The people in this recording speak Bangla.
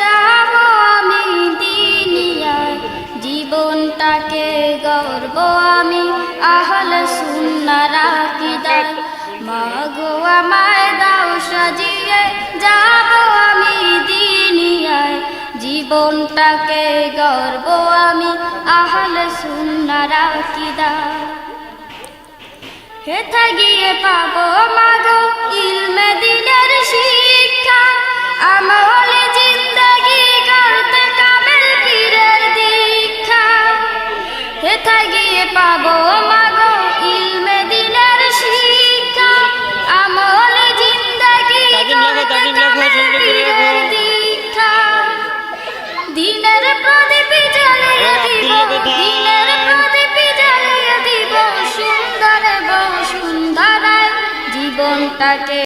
যাব আমি দিনিয়ায়। জীবনটাকে গর্ব আমি, আহল সুন্নার আকিদায় মা গো আমায় দাও, সাজিয়ে যাব আমি দিনিয়ায়। জীবনটাকে গর্ব আমি, আহল সুন্নার আকিদায় হেথা পাবো জীবনটাকে।